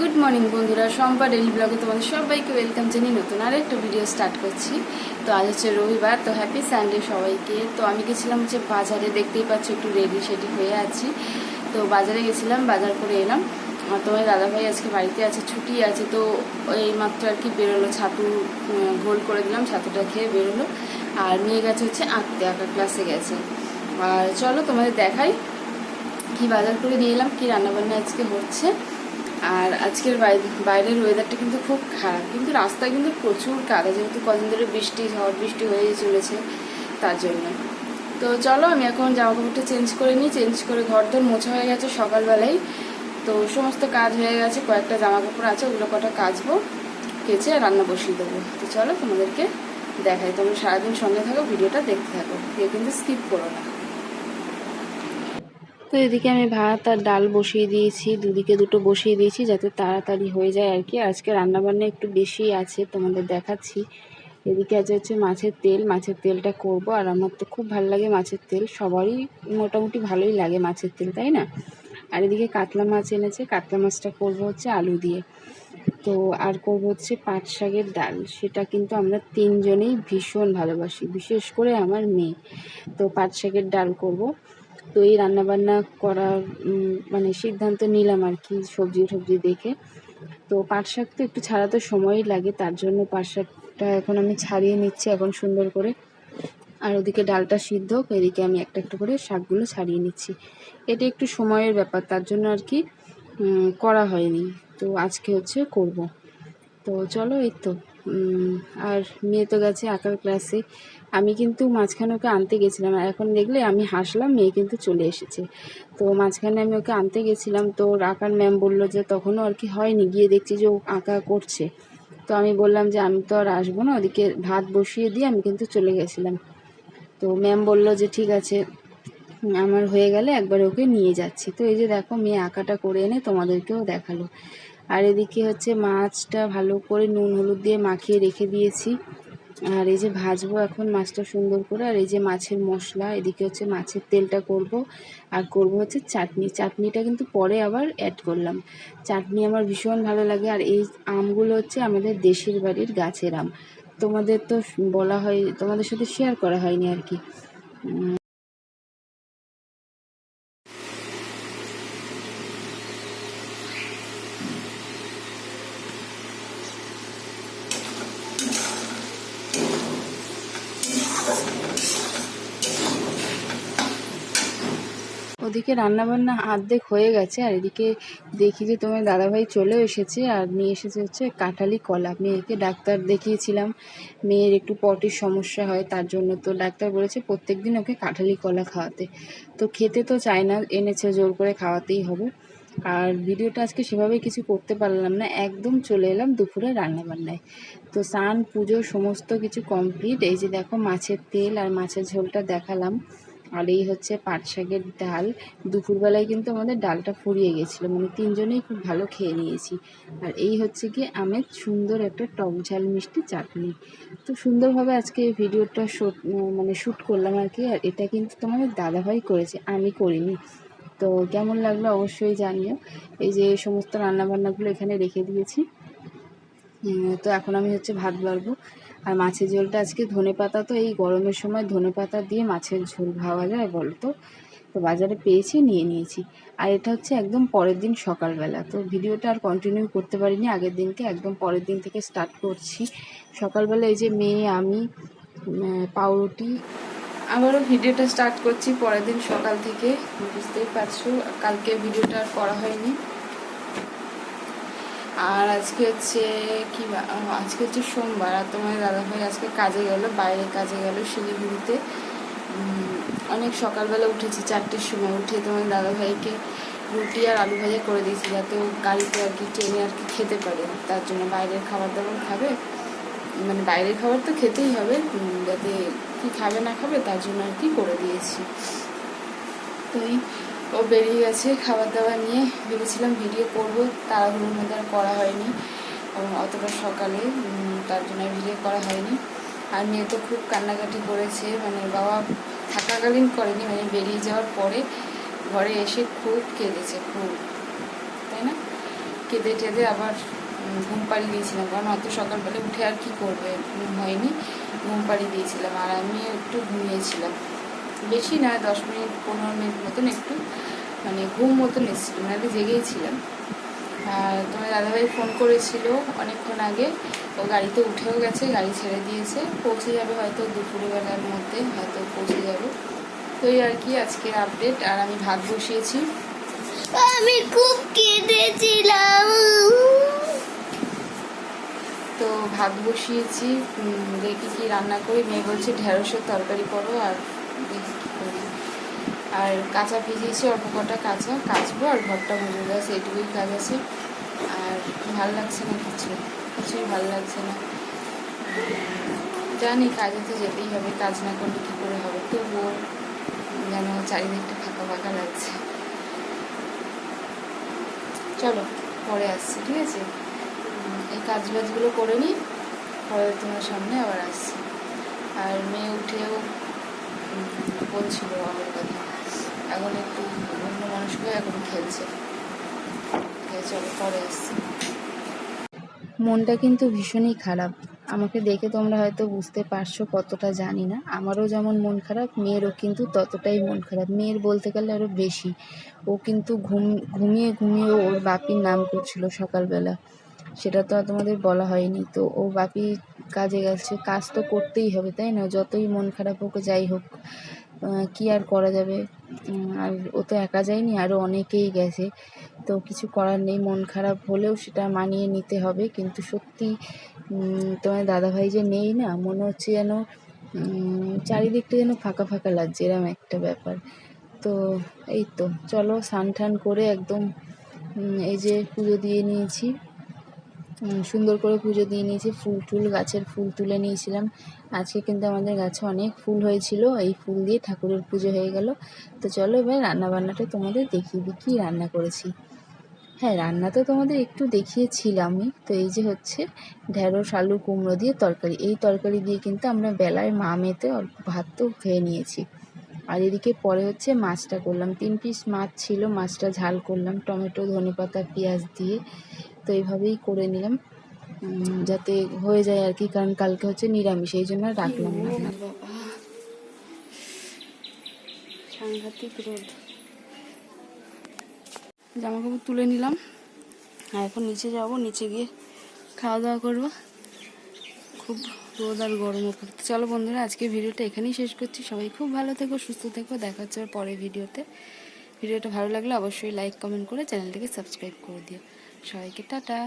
Good morning বন্ধুরা। সম্পা daily ব্লগে তোমাদের সবাইকে ওয়েলকাম জানিয়ে নতুন আর একটা ভিডিও স্টার্ট করছি। তো আজ হচ্ছে রবিবার, তো হ্যাপি সানডে সবাইকে। তো আমি গেছিলাম হচ্ছে বাজারে, দেখতেই পাচ্ছ একটু রেডি সেডি হয়ে আছি। তো বাজারে গেছিলাম, বাজার করে এলাম। আর তোমার দাদাভাই আজকে বাড়িতে আছে, ছুটি আছে, তো এই মাত্র আর কি বেরোলো, ছাতু গোল করে দিলাম, ছাতুটা খেয়ে বেরোলো। আর মেয়ে গেছে হচ্ছে আঁকতে, আঁকা ক্লাসে গেছে। আর চলো তোমাদের দেখাই, কি বাজার করে নিয়ে এলাম, কি রান্নাবান্না আজকে হচ্ছে। আর আজকের বাইরে বাইরের ওয়েদারটা কিন্তু খুব খারাপ। কিন্তু রাস্তায় কিন্তু প্রচুর কাদা, যেহেতু কদিন ধরে বৃষ্টি, ঝড় বৃষ্টি হয়ে চলেছে তার জন্য। তো চলো, আমি এখন জামা কাপড়টা চেঞ্জ করে নিই। চেঞ্জ করে ঘর তোর মোছা হয়ে গেছে সকালবেলায় তো সমস্ত কাজ হয়ে গেছে, কয়েকটা জামা কাপড় আছে, ওগুলো কটা কাচবো, কেচে রান্না বসিয়ে দেবো। তো চলো তোমাদেরকে দেখাই। তোমরা সারাদিন সঙ্গে থাকো, ভিডিওটা দেখতে থাকো। কেউ কিন্তু স্কিপ করো না। তো এদিকে আমি ভাত আর ডাল বসিয়ে দিয়েছি, দুদিকে দুটো বসিয়ে দিয়েছি যাতে তাড়াতাড়ি হয়ে যায় আর কি। আজকে রান্নাবান্না একটু বেশি আছে তোমাদের দেখাচ্ছি। এদিকে আছে হচ্ছে মাছের তেল, মাছের তেলটা করব। আর আমার তো খুব ভালো লাগে মাছের তেল, সবারই মোটামুটি ভালোই লাগে মাছের তেল, তাই না? আর এদিকে কাতলা মাছ এনেছে, কাতলা মাছটা করব হচ্ছে আলু দিয়ে। তো আর করব হচ্ছে পাট শাকের ডাল, সেটা কিন্তু আমরা তিনজনেই ভীষণ ভালোবাসি, বিশেষ করে আমার মেয়ে। তো পাট শাকের ডাল করব। তো এই রান্নাবান্না করার মানে সিদ্ধান্ত নিলাম আর কি সবজি টবজি দেখে। তো পাট শাক তো একটু ছাড়াতে সময়ই লাগে, তার জন্য পাট শাকটা এখন আমি ছাড়িয়ে নিচ্ছি এখন সুন্দর করে। আর ওদিকে ডালটা সিদ্ধ হোক, এদিকে আমি একটা একটা করে শাকগুলো ছাড়িয়ে নিচ্ছি। এটা একটু সময়ের ব্যাপার, তার জন্য আর কি করা হয়নি। তো আজকে হচ্ছে করব। তো চলো এই তো। আর মেয়ে তো গেছে আঁকার ক্লাসে আমি কিন্তু মাঝখানে ওকে আনতে গেছিলাম। আর এখন দেখলে আমি হাসলাম, মেয়ে কিন্তু চলে এসেছে। তো মাঝখানে আমি ওকে আনতে গেছিলাম, তো আঁকার ম্যাম বলল যে তখনও আর কি হয়নি, গিয়ে দেখছি যে ও আঁকা করছে। তো আমি বললাম যে আমি তো আর আসব না, ওদিকে ভাত বসিয়ে দিয়ে আমি কিন্তু চলে গেছিলাম। তো ম্যাম বলল যে ঠিক আছে আমার হয়ে গেলে একবার ওকে নিয়ে যাচ্ছি। তো এই যে দেখো, মেয়ে আঁকাটা করে এনে তোমাদেরকেও দেখাল। আর এদিকে হচ্ছে মাছটা ভালো করে নুন হলুদ দিয়ে মাখিয়ে রেখে দিয়েছি। আর এই যে ভাজবো এখন মাছটা সুন্দর করে, আর এই যে মাছের মশলা, এদিকে হচ্ছে মাছের তেলটা করব। আর করব হচ্ছে চাটনি। চাটনিটা কিন্তু পরে আবার অ্যাড করলাম। চাটনি আমার ভীষণ ভালো লাগে। আর এই আমগুলো হচ্ছে আমাদের দেশের বাড়ির গাছের আম। তোমাদের তো বলা হয়, তোমাদের সাথে শেয়ার করা হয়নি আর কি। ওদিকে রান্নাবান্না অর্ধেক হয়ে গেছে, আর এদিকে দেখি যে তোমার দাদাভাই চলেও এসেছে, আর নিয়ে এসেছে হচ্ছে কাঁঠালি কলা। মেয়েকে ডাক্তার দেখিয়েছিলাম, মেয়ের একটু পটির সমস্যা হয়, তার জন্য তো ডাক্তার বলেছে প্রত্যেক দিন ওকে কাঁঠালি কলা খাওয়াতে। তো খেতে তো চায় না, এনেছে জোর করে খাওয়াতেই হবে। আর ভিডিওটা আজকে সেভাবে কিছু করতে পারলাম না, একদম চলে এলাম দুপুরে রান্নাবান্নায়। তো স্নান, পুজো, সমস্ত কিছু কমপ্লিট এই যে দেখো মাছের তেল আর মাছের ঝোলটা দেখালাম। আর এই হচ্ছে পাট শাকের ডাল। দুপুরবেলায় কিন্তু আমাদের ডালটা ফুরিয়ে গেছিল মানে তিনজনেই খুব ভালো খেয়ে নিয়েছি। আর এই হচ্ছে কি আমের সুন্দর একটা টক ঝাল মিষ্টি চাটনি। তো সুন্দরভাবে আজকে এই ভিডিওটা শুট মানে শ্যুট করলাম আর কি, আর এটা কিন্তু তোমাদের দাদাভাই করেছে, আমি করিনি। তো কেমন লাগল অবশ্যই জানিও। এই যে সমস্ত রান্নাবান্নাগুলো এখানে রেখে দিয়েছি। তো এখন আমি হচ্ছে ভাত বাড়বো। আর মাছের ঝোলটা আজকে ধনে পাতা, তো এই গরমের সময় ধনে পাতা দিয়ে মাছের ঝোল ভাবা যায় বলো তো তো বাজারে পেয়েছি, নিয়ে নিয়েছি। আর এটা হচ্ছে একদম পরের দিন সকালবেলা। তো ভিডিওটা আর কন্টিনিউ করতে পারিনি, আগের দিনকে একদম পরের দিন থেকে স্টার্ট করছি। সকালবেলা এই যে মেয়ে, আমি পাউরুটি আবারও ভিডিওটা স্টার্ট করছি পরের দিন সকাল থেকে। বুঝতেই পারছ, কালকে ভিডিওটা আর করা হয়নি। আর আজকে হচ্ছে কি আজকে হচ্ছে সোমবার, আর তোমার দাদাভাই আজকে কাজে গেল, বাইরে কাজে গেল শিলিগুড়িতে। অনেক সকালবেলা উঠেছি, চারটের সময় উঠে তোমার দাদাভাইকে রুটি আর আলু ভাজা করে দিয়েছি, যাতে ও গাড়িতে আর কি ট্রেনে আর কি খেতে পারে। তার জন্য বাইরের খাবার দাবার খাবে। মানে বাইরের খাবার তো খেতেই হবে যাতে কি খাবে না খাবে তার জন্য আর কি করে দিয়েছি। তো ও বেরিয়ে গেছে খাবার দাবার নিয়ে। ভেবেছিলাম ভিডিও করব, তাড়াহুড়োর মধ্যে আর করা হয়নি। অতটা সকালে তার জন্য ভিডিও করা হয়নি। আর মেয়ে তো খুব কান্নাকাটি করেছে মানে বাবা থাকাকালীন করেনি মানে বেরিয়ে যাওয়ার পরে ঘরে এসে খুব কেঁদেছে, খুব। তাই না? কেঁদে টেঁদে আবার ঘুম পাড়িয়ে দিয়েছিলাম, কারণ অত সকালবেলা উঠে আর কি করবে? হয়নি, ঘুম পাড়িয়ে দিয়েছিলাম। আর আমি একটু ঘুমিয়েছিলাম। বেশি না দশ মিনিট পনেরো মিনিট মতন একটু মানে ঘুম মতন এসেছিল মানে জেগেই ছিলাম আর তোমার দাদাভাই ফোন করেছিল অনেকক্ষণ আগে ও গাড়িতে উঠেও গেছে গাড়ি ছেড়ে দিয়েছে পৌঁছে যাবে হয়তো দুপুরবেলার মধ্যে হয়তো পৌঁছে যাবে। তো এই আর কি আজকের আপডেট আর আমি ভাত বসিয়েছি। আমি খুব কেঁদেছিলাম। তো ভাত বসিয়েছি দেখি কি রান্না করি মেয়ে বলছে ঢেঁড়সের তরকারি করো আর আর কাঁচা ভিজিয়েছি, অল্প কটা কাঁচা কাচবো আর ঘরটা মুছে দেওয়া সেইটুকুই কাজ আছে। আর ভালো লাগছে না কিছু? কিছুই ভালো লাগছে না। জানি কাজে তো যেতেই হবে, কাজ না করলে কী করে হবে? তবুও যেন চারিদিকটা ফাঁকা ফাঁকা লাগছে। চলো, পরে আসছি, ঠিক আছে? এই কাজ বাজগুলো করে নিই, পরে তোমার সামনে আবার আসছি। আর মেয়ে উঠেও বলছিল আমার কথা। এখন একটু অন্য মানুষকে এখন খেলছে। চলো পরে আসছি। মনটা কিন্তু ভীষণই খারাপ। আমাকে দেখে তোমরা হয়তো বুঝতে পারছ কতটা জানি না। আমারও যেমন মন খারাপ, মেয়েরও কিন্তু ততটাই মন খারাপ। মেয়ের বলতে গেলে আরও বেশি। ও কিন্তু ঘুম, ঘুমিয়ে ঘুমিয়ে ওর বাপির নাম করছিল সকালবেলা। সেটা তো তোমাদের বলা হয়নি। তো ও বাপি কাজে গেছে, কাজ তো করতেই হবে, তাই না? যতই মন খারাপ হোক, যাই হোক কি আর করা যাবে? আর ও তো একা যায়নি আরও অনেকেই গেছে। তো কিছু করার নেই, মন খারাপ হলেও সেটা মানিয়ে নিতে হবে। কিন্তু সত্যি তোমার দাদাভাই যে নেই না, মনে হচ্ছে যেন চারিদিকটা যেন ফাঁকা ফাঁকা লাগছে, এরম একটা ব্যাপার। তো এই তো, চলো টান করে একদম এই যে পুজো দিয়ে নিয়েছি। সুন্দর করে পুজো দিয়ে নিয়েছি। ফুল টুল, গাছের ফুল তুলে নিয়েছিলাম। আজকে কিন্তু আমাদের গাছে অনেক ফুল হয়েছিল। এই ফুল দিয়ে ঠাকুরের পুজো হয়ে গেল। তো চলো এবার রান্না বান্নাটা তোমাদের দেখিয়ে দিই, কী রান্না করেছি। হ্যাঁ রান্না তো তোমাদের একটু দেখিয়েছিলামই। তো এই যে হচ্ছে ঢেঁড়স, আলু, কুমড়ো দিয়ে তরকারি। এই তরকারি দিয়ে কিন্তু আমরা বেলায় মা মেতে অল্প ভাত তো খেয়ে নিয়েছি। আর এদিকে পরে হচ্ছে মাছটা করলাম। তিন পিস মাছ ছিল, মাছটা ঝাল করলাম। টমেটো, ধনেপাতা, পেঁয়াজ দিয়ে। তো এইভাবেই করে নিলাম। যাতে হয়ে যায় আর কি, কারণ কালকে হচ্ছে নিরামিষ, এই জন্য রাখলাম না। সাংঘাতিক রোদ। জামা কাপড় তুলে নিলাম। আর এখন নিচে যাব, নিচে গিয়ে খাওয়া দাওয়া করব। খুব রোদ আর গরমও পড়তে চলো বন্ধুরা, আজকে ভিডিওটা এখানেই শেষ করছি। সবাই খুব ভালো থেকো, সুস্থ থেকো। দেখা হচ্ছে পরের ভিডিওতে। ভিডিওটা ভালো লাগলে অবশ্যই লাইক কমেন্ট করে চ্যানেলটিকে সাবস্ক্রাইব করে দিও। সবাইকে টাটা